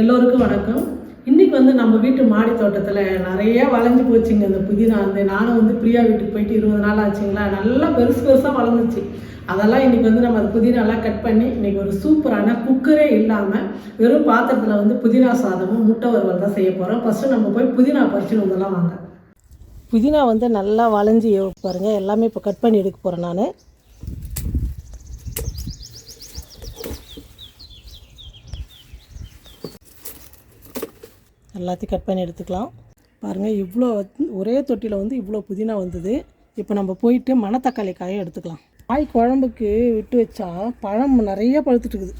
எல்லோருக்கும் வணக்கம். இன்றைக்கி வந்து நம்ம வீட்டு மாடி தோட்டத்தில் நிறைய வளைஞ்சு போச்சுங்க இந்த புதினா வந்து. நானும் வந்து பிரியா வீட்டுக்கு போயிட்டு இருபது நாள் ஆச்சுங்களா? நல்லா பெருசு பெருசாக வளர்ந்துச்சு. அதெல்லாம் இன்னைக்கு வந்து நம்ம அது புதினாலாம் கட் பண்ணி இன்றைக்கி ஒரு சூப்பரான குக்கரே இல்லாமல் வெறும் பாத்திரத்தில் வந்து புதினா சாதமும் முட்டை வறுவல் தான் செய்ய போகிறோம் ஃபஸ்ட்டு நம்ம போய் புதினா பறிச்சுன்னு இதெல்லாம் வாங்க. புதினா வந்து நல்லா வளைஞ்சி பாருங்கள் எல்லாமே இப்போ கட் பண்ணி எடுக்க போகிறேன் நான். எல்லாத்தையும் கட் பண்ணி எடுத்துக்கலாம். பாருங்கள் இவ்வளோ ஒரே தொட்டியில் வந்து இவ்வளோ புதினா வந்தது. இப்போ நம்ம போயிட்டு மணத்தக்காளி காயை எடுத்துக்கலாம். காய் குழம்புக்கு விட்டு வச்சா பழம் நிறைய பழுத்துட்டு இருக்குது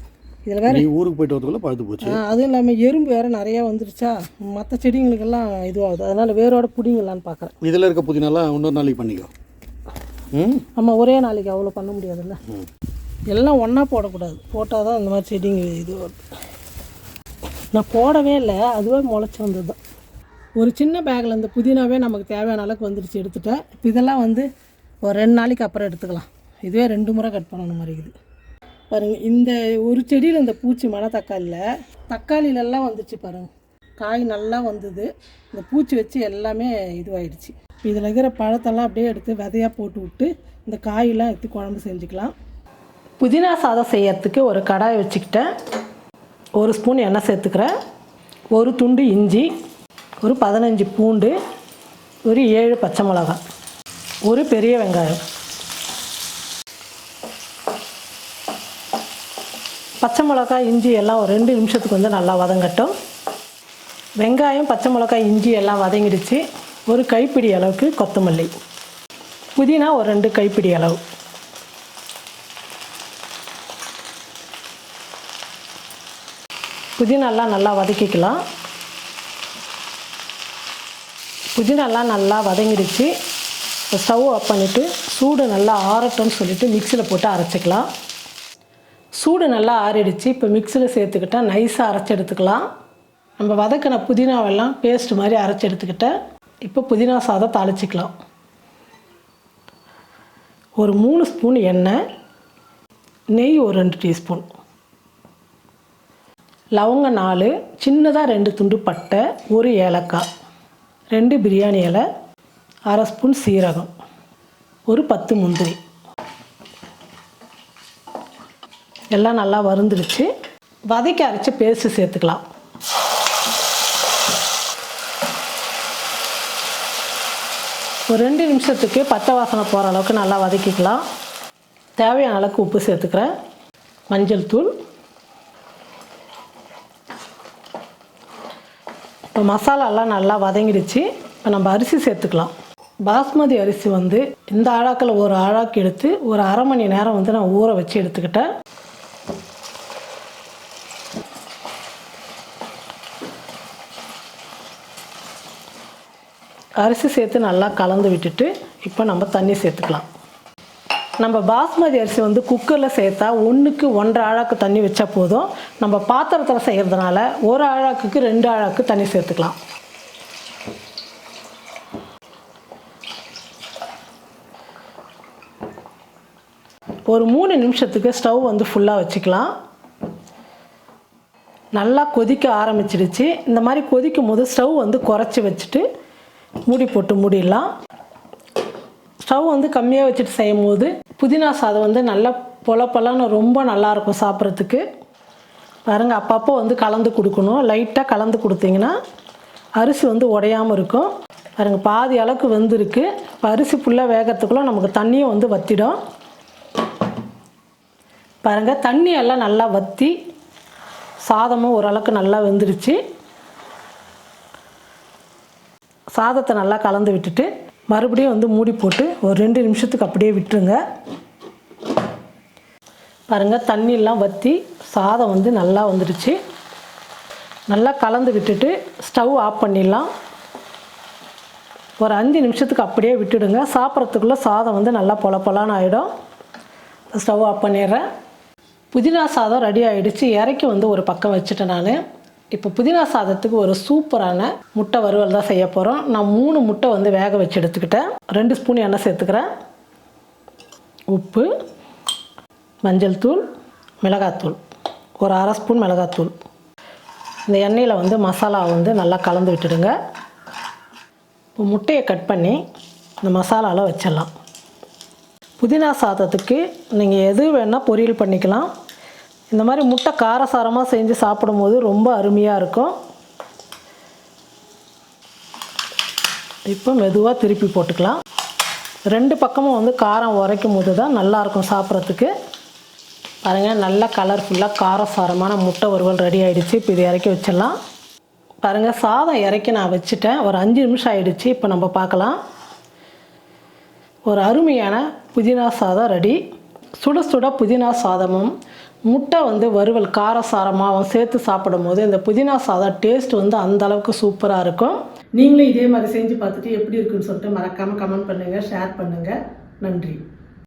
இதில் வேற ஊருக்கு போயிட்டு வரதுக்குள்ள பழுத்து போச்சு. அதுவும் இல்லாமல் எறும்பு வேறு நிறையா வந்துருச்சா? மற்ற செடிங்களுக்கெல்லாம் இதுவாகுது. அதனால் வேரோட பிடிங்கலான்னு பார்க்குறேன் இதில் இருக்க புதினாலாம் இன்னொரு நாளைக்கு பண்ணிக்கோ. ம்? நம்ம ஒரே நாளைக்கு அவ்வளோ பண்ண முடியாதுல்ல. எல்லாம் ஒன்றா போடக்கூடாது. போட்டால் தான் இந்த மாதிரி செடிங்க இது வருது. நான் போடவே இல்லை அதுவே முளைச்சி வந்தது. தான் ஒரு சின்ன பேக்கில் இந்த புதினாவே நமக்கு தேவையான அளவுக்கு வந்துருச்சு எடுத்துட்டேன் இப்போ இதெல்லாம் வந்து ஒரு ரெண்டு நாளைக்கு அப்புறம் எடுத்துக்கலாம். இதுவே ரெண்டு முறை கட் பண்ணணும் மாதிரி இருக்குது. பாருங்கள் இந்த ஒரு செடியில் இந்த பூச்சி மழை தக்காளியில் தக்காளியிலெல்லாம் வந்துச்சு பாருங்கள் காய் நல்லா வந்தது. இந்த பூச்சி வச்சு எல்லாமே இதுவாயிடுச்சு. இதில் இருக்கிற பழத்தெல்லாம் அப்படியே எடுத்து விதையாக போட்டு விட்டு இந்த காயெல்லாம் எடுத்து குழம்பு செஞ்சுக்கலாம். புதினா சாதம் செய்யறதுக்கு ஒரு கடாய் வச்சுக்கிட்டேன். ஒரு ஸ்பூன் எண்ணெய் சேர்த்துக்கிறேன். ஒரு துண்டு இஞ்சி ஒரு பதினஞ்சு பூண்டு ஒரு ஏழு பச்சை மிளகாய் ஒரு பெரிய வெங்காயம் பச்சை மிளகாய் இஞ்சி எல்லாம் ஒரு ரெண்டு நிமிஷத்துக்கு வந்து நல்லா வதங்கட்டும். வெங்காயம் பச்சை மிளகாய் இஞ்சி எல்லாம் வதங்கிடுச்சு. ஒரு கைப்பிடி அளவுக்கு கொத்தமல்லி. புதினா ஒரு ரெண்டு கைப்பிடி அளவு. புதினாலாம் நல்லா வதக்கிக்கலாம். புதினாலாம் நல்லா வதங்கிடுச்சு. ஸ்டவ் ஆஃப் பண்ணிவிட்டு சூடு நல்லா ஆறட்டும்னு சொல்லிட்டு மிக்சியில் போட்டு அரைச்சிக்கலாம். சூடு நல்லா ஆறிடுச்சு. இப்போ மிக்சியில் சேர்த்துக்கிட்டா நைஸாக அரைச்சி எடுத்துக்கலாம். நம்ம வதக்கின புதினாவெல்லாம் பேஸ்ட் மாதிரி அரைச்சி எடுத்துக்கிட்டேன் இப்போ புதினா சாதம் தாளிச்சிக்கலாம். ஒரு மூணு ஸ்பூன் எண்ணெய் நெய் ஒரு ரெண்டு டீஸ்பூன். லவங்க நாலு சின்னதாக ரெண்டு துண்டு பட்டை ஒரு ஏலக்காய். ரெண்டு பிரியாணி இலை அரை ஸ்பூன் சீரகம் ஒரு பத்து முந்திரி. எல்லாம் நல்லா வறுந்துருச்சு. வதக்கி அரைச்சி பேஸ்ட்டு சேர்த்துக்கலாம். ஒரு ரெண்டு நிமிஷத்துக்கு பச்சை வாசனை போகிற அளவுக்கு நல்லா வதக்கிக்கலாம். தேவையான அளவுக்கு உப்பு சேர்த்துக்கிறேன். மஞ்சள் தூள் இப்போ மசாலாலாம் நல்லா வதங்கிடுச்சு. இப்போ நம்ம அரிசி சேர்த்துக்கலாம். பாஸ்மதி அரிசி வந்து இந்த ஆழாக்கில் ஒரு ஆழாக்கு எடுத்து ஒரு அரை மணி நேரம் வந்து நான் ஊற வச்சு எடுத்துக்கிட்டேன். அரிசி சேர்த்து நல்லா கலந்து விட்டுட்டு இப்போ நம்ம தண்ணி சேர்த்துக்கலாம். நம்ம பாஸ்மதி அரிசி வந்து குக்கரில் சேர்த்தா ஒன்றுக்கு ஒன்றரை ஆழாக்கு தண்ணி வச்சா போதும். நம்ம பாத்திரத்தில் செய்கிறதுனால ஒரு ஆழாக்குக்கு ரெண்டு ஆழாக்கு தண்ணி சேர்த்துக்கலாம். ஒரு மூணு நிமிஷத்துக்கு ஸ்டவ் வந்து ஃபுல்லாக வச்சுக்கலாம். நல்லா கொதிக்க ஆரம்பிச்சிடுச்சு. இந்த மாதிரி கொதிக்கும் போது ஸ்டவ் வந்து குறைச்சி வச்சுட்டு மூடி போட்டு மூடிடலாம். ஸ்டவ் வந்து கம்மியாக வச்சுட்டு செய்யும் போது புதினா சாதம் வந்து நல்லா பொல பொலன்னு ரொம்ப நல்லாயிருக்கும் சாப்பிட்றதுக்கு. பாருங்க அப்பப்போ வந்து கலந்து கொடுக்கணும். லைட்டாக கலந்து கொடுத்தீங்கன்னா அரிசி வந்து உடையாமல் இருக்கும். பாருங்க பாதி அளவுக்கு வெந்திருக்கு. இப்போ அரிசி ஃபுல்லாக வேகிறதுக்குள்ளே நமக்கு தண்ணியும் வந்து வத்திடும். பாருங்கள் தண்ணி எல்லாம் நல்லா வற்றி சாதமும் ஓரளவுக்கு நல்லா வெந்துருச்சு. சாதத்தை நல்லா கலந்து விட்டுட்டு மறுபடியும் வந்து மூடி போட்டு ஒரு ரெண்டு நிமிஷத்துக்கு அப்படியே விட்டுருங்க. பாருங்கள் தண்ணியெல்லாம் வற்றி சாதம் வந்து நல்லா வந்துடுச்சு. நல்லா கலந்து விட்டுட்டு ஸ்டவ் ஆஃப் பண்ணிடலாம். ஒரு அஞ்சு நிமிஷத்துக்கு அப்படியே விட்டுடுங்க. சாப்பிட்றதுக்குள்ளே சாதம் வந்து நல்லா பொல பொலான்னு ஆகிடும் ஸ்டவ் ஆஃப் பண்ணிடுறேன். புதினா சாதம் ரெடி ஆகிடுச்சு இறக்கி வந்து ஒரு பக்கம் வச்சுட்டேன் நான். இப்போ புதினா சாதத்துக்கு ஒரு சூப்பரான முட்டை வறுவல் தான் செய்ய போகிறோம் நான் மூணு முட்டை வந்து வேக வச்சு எடுத்துக்கிட்டேன். ரெண்டு ஸ்பூன் எண்ணெய் சேர்த்துக்கிறேன். உப்பு மஞ்சள் தூள் மிளகாத்தூள் ஒரு அரை ஸ்பூன் மிளகாத்தூள் இந்த எண்ணெயில் வந்து மசாலா வந்து நல்லா கலந்து விட்டுடுங்க. இப்போ முட்டையை கட் பண்ணி இந்த மசாலாவில் வச்சிடலாம். புதினா சாதத்துக்கு நீங்கள் எது வேணால் பொரியல் பண்ணிக்கலாம். இந்த மாதிரி முட்டை காரசாரமாக செஞ்சு சாப்பிடும்போது ரொம்ப அருமையாக இருக்கும். இப்போ மெதுவாக திருப்பி போட்டுக்கலாம். ரெண்டு பக்கமும் வந்து காரம் உரைக்கும் போது தான் நல்லாயிருக்கும் சாப்பிட்றதுக்கு. பாருங்கள் நல்ல கலர்ஃபுல்லாக காரசாரமான முட்டை வறுவல் ரெடி ஆகிடுச்சு இப்போ இது இறக்கி வச்சிடலாம். பாருங்கள் சாதம் இறக்கி நான் வச்சுட்டேன். ஒரு அஞ்சு நிமிஷம் ஆகிடுச்சு இப்போ நம்ம பார்க்கலாம். ஒரு அருமையான புதினா சாதம் ரெடி சுட சுட புதினா சாதமும் முட்டை வந்து வறுவல் காரசாரமாகவும் சேர்த்து சாப்பிடும்போது இந்த புதினா சாதம் டேஸ்ட் வந்து அந்த அளவுக்கு சூப்பராக இருக்கும். நீங்களும் இதே மாதிரி செஞ்சு பார்த்துட்டு எப்படி இருக்குன்னு சொல்லிட்டு மறக்காமல் கமெண்ட் பண்ணுங்கள் ஷேர் பண்ணுங்கள் நன்றி.